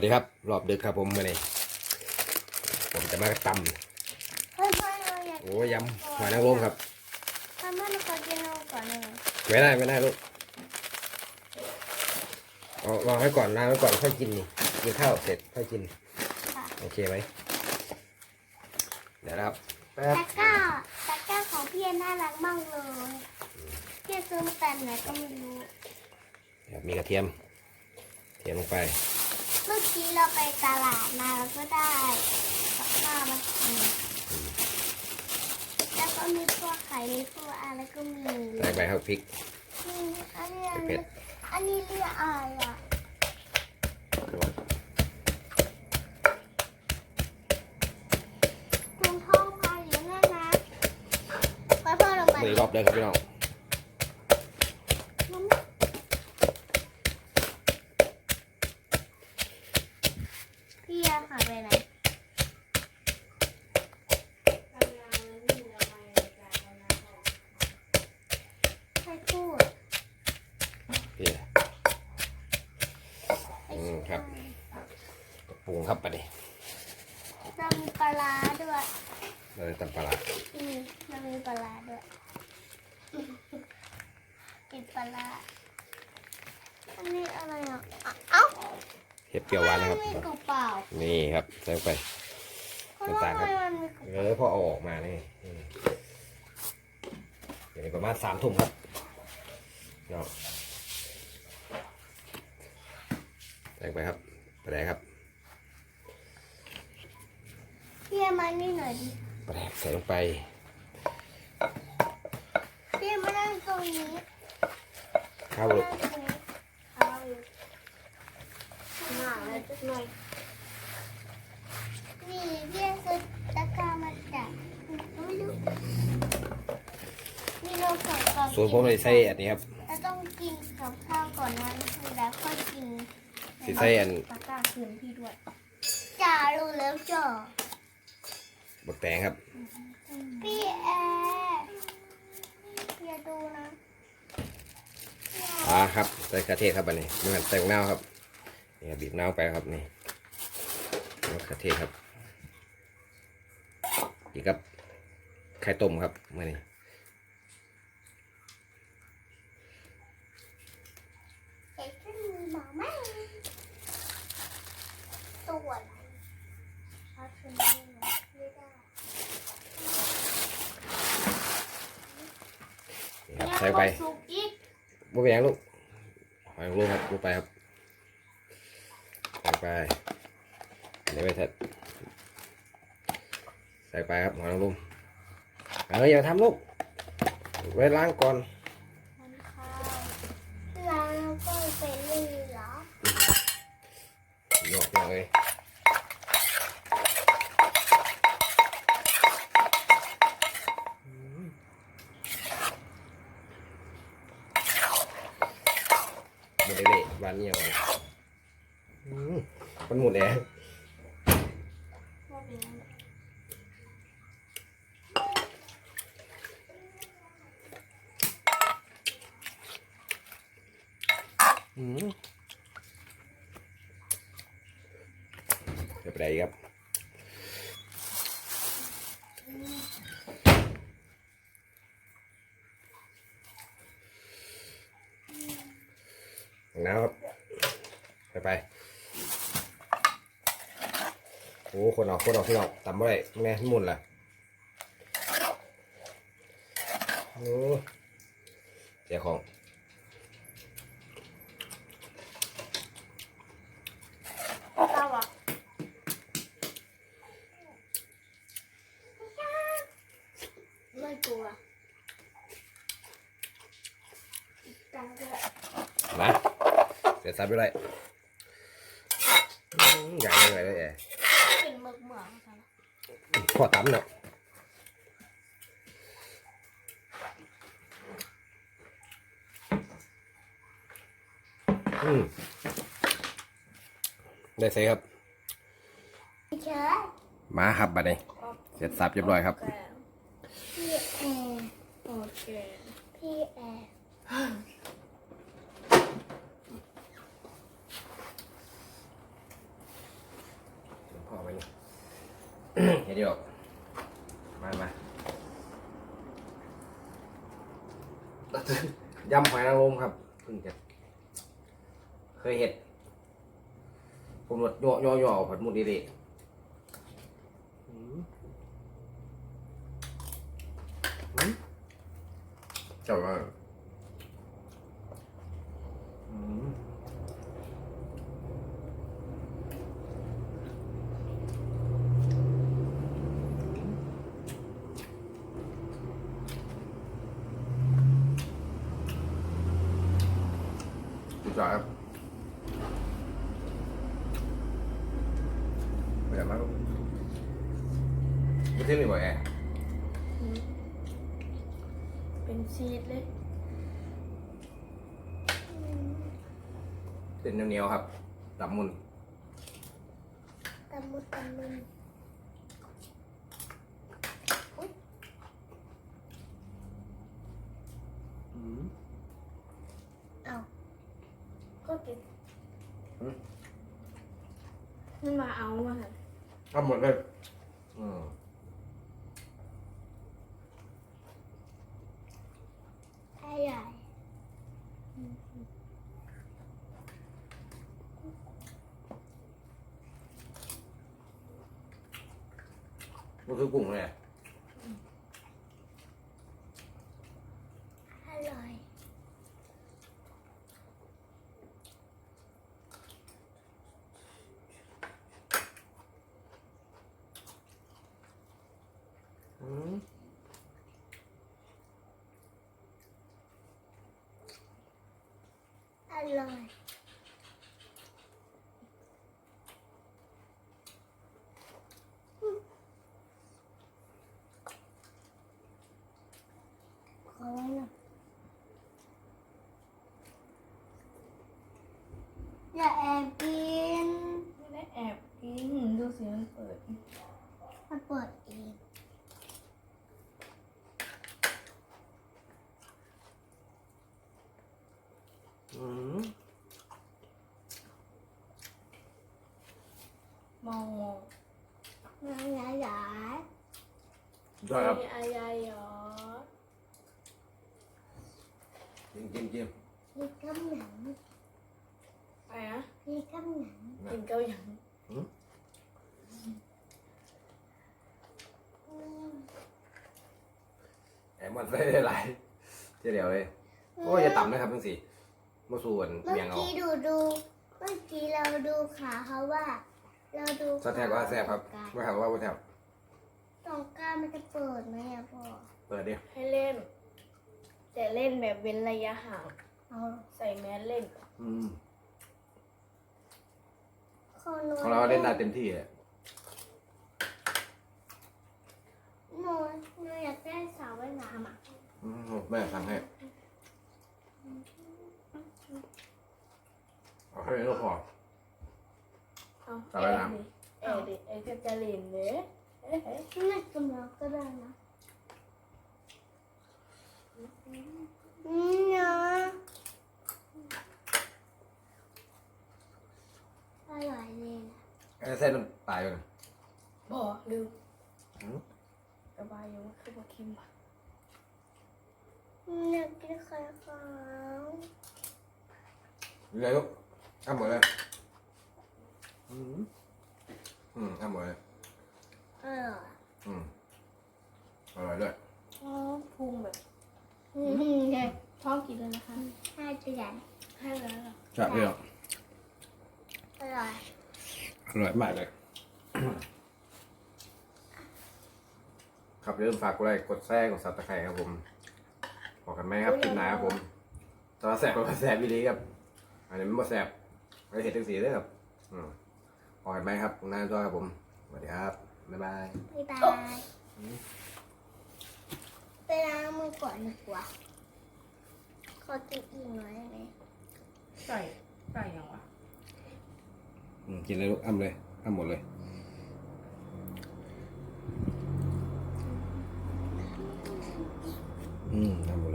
วัสดีครับ รอบดึกครับผมมื่อนี้ผมจะมาตเฮ้ยพ่อเราอยากำโอ้ยยำหอยนางรมครับพ่อแม่เราขอกินนมก่อนหนึ่งไม่ได้ไม่ได้ลูกเอารอให้ก่อนล้างไว้ก่อนค่อยกินนี่กินข้าวเสร็จค่อยกินค่ะโอเคไหมเดี๋ยวนะครับแป๊บตะกร้าตะกร้าของพี่น่ารักมากเลยพี่ซื้อมาแต่ไหนก็ไม่รู้เดี๋ยวมีกระเทียม เทียมลงไป เมื่อกี้เราไปตลาดมาเราก็ได้กับข้าวมากินแล้วก็มีพวกไข่มีพวกอะไรก็มีใส่ไปครับพริก อืมอันนี้อันเผ็นี้ดอันนี้เรียกอะไรอะคุณพ่อพาอยู่นั่นนะไปพ่อลงมามือรอบเลยครับพี่น้อง พี่ยาหายไปไหน ใครพูดพี่อืมครับปรุงครับไปดิเรามีปลาร้าด้วยเราจะตำปลาร้าอืมเรามีปลาร้าด้วยติดปลาร้าอันนี้อะไรอะอะเอ้าเห็ดเปรี้ยวหวานนะครับ ทำไมมันมีกระเป๋านี่ครับใส่ลงไป เพราะว่าทำไมมันมีกระเออพอเอาออกมานี่อืมเดี๋ยวนี้ประมาณสามทุ่มครับ เนาะใส่ลงไปครับปลาแดกครับพี่ยามานี่หน่อยดิปลาแดกใส่ลงไปพี่ยามานั่งตรงนี้ข้าวลูกนั่งตรงนี้ข้าวอยู่หนาเลยจักหน่อยนี่พี่ยาซื้อตะกร้ามาจากไม่รู้นี่เราใส่ก่อน ส่วนผมเลยใส่อันนี้ครับเราต้อง กินกับข้าวก่อนนะแล้วค่อยกินสิใส่อัน ตะกร้าคืนพี่ด้วยจ่ารู้แล้วจ่าบักแตงครับ พี่แอร์อย่าดูนะอ่าครับ ใส่กระเทศครับอันนี้นี่มันใส่มะนาวครับนี่ครับบีบมะนาวไปครับนี่มะเขือเทศครับอีกครับไข่ต้มครับมื่อนี้ เอ็กซ์มีหมาไหมตัวอะไรเอาคืนไม่ได้ไม่ได้ นี่ครับ ใส่ไปสุกอีกบ่เป็นหยังลูกหอยนางรมครับลงไปครับใส่ไปอันนี้ไปเถอะใส่ไปครับหอยนางรมเอออย่าทำลูกไว้ล้างก่อนมันข้าวแล้วก็ไปเลยเหรอ หยอกหน่อย ไม่ได้เละวันนี้ยังไงอืมมันหมดแล้วว่าเป็นไงอืมเดี๋ยวไปไหนครับ น้ำครับ ไปไป โอ้คนออกคนออกพี่น้องต่ำบ่ได้แม่หมุนล่ะโอ้เสียของข้าวอะไม่กลัวตังค์ด้วยมาเสียซับไปเลยอืมใหญ่เลยเลย ขอตำเนาะอืได้ใส่ครับ มาครับบัดนี้เสร็จสับเรียบร้อยครับ พี่แอร์โอเคพี่แอร์พ่อไปเลยเดี๋ยว มามา ยำหอยนางรมครับเพิ่งจะเคยเห็ด ผมหนวดย่อย่อย่อผัดหมุดดีๆอืมอืมเจ้าว่าอืมสุดยอดครับแบบมากไม่ใช่หนึ่งบ่อยแอร์เป็นชีสเลย เป็นเหนียวๆครับดับมุน ตำมุดตำมุน อืม เอา ก็กิน อืม มันมาเอามาค่ะทำหมดเลยอืมอร่อยมันคือกุ้งเลย อร่อย อืม อร่อยขอไว้หน่อยอย่าแอบกิน ไม่ได้แอบกินดูสิมันเปิด มันเปิดเอง อืม มองมองน้ำยายาสุดยอดครับมีอะไรเจิ้มจิ้มจิ้มมีกำหนังอะไรนะมีกำหนังกินเกาหยังอืมแอมมันใส่ได้หลายเที่ยวเดียวเลยโอ้ยจะต่ำนะครับทั้งสี่มาส่วนเมื่อเมียงเอา กี้ดูดู เมื่อกี้เราดูขาเขาว่า เราดูสแทบว่าแซ่บครับขาไม่ถามว่าว่าแทบตรงกลางมันจะเปิดไหมอะพ่อเปิดดิให้เล่น แต่เล่นแบบเว้นระยะห่าง เอาใส่แมสเล่น อืมของหนูของเราเล่นได้เต็มที่เลยหนูหนูอยากได้สาวว่ายน้ำอะอืมแม่ทำให้เอาให้ลูกพอเอา สระว่ายน้ำดิแอบดิแอบก็จะเล่นเลยเอ๊ะน่ากำลังก็ได้นะนี่นะอร่อยเลยนะไอ้เส้นมันตายไปเลยบอกลืมอืมสบายอยู่ว่าคือบอกคิมปะอยากกินไข่ขาว อยู่ไหนลูกทำหมดเลย อืมอืมทำหมดเลยอร่อยอืมอร่อยด้วยอ๋อพุงแบบอืมเนี่ยท้องกินเลยนะคะให้เดือนให้แล้วเหรอจับพี่หรออร่อยอร่อยมากเลย ครับอย่าลืมฝากกดไลค์กดแชร์กดซับสไครต์ครับผมบอกกันไหมครับกินหนาครับผมตอนแสบก็แสบวิลีครับ อันนี้ไม่มาแสบไม่เห็นทั้งสีเลยครับ อืม บอกกันไหมครับหน้าตัวครับผมสวัสดีครับ บ๊ายบาย บ๊ายบายไปล้างมือก่อนดีกว่าขอกินอีกหน่อยได้ไหมใส่ใส่ยังวะอืมกินเลยลูกอ้ำเลยอ้ำหมดเลย อืมอ้ำหมด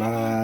Bye.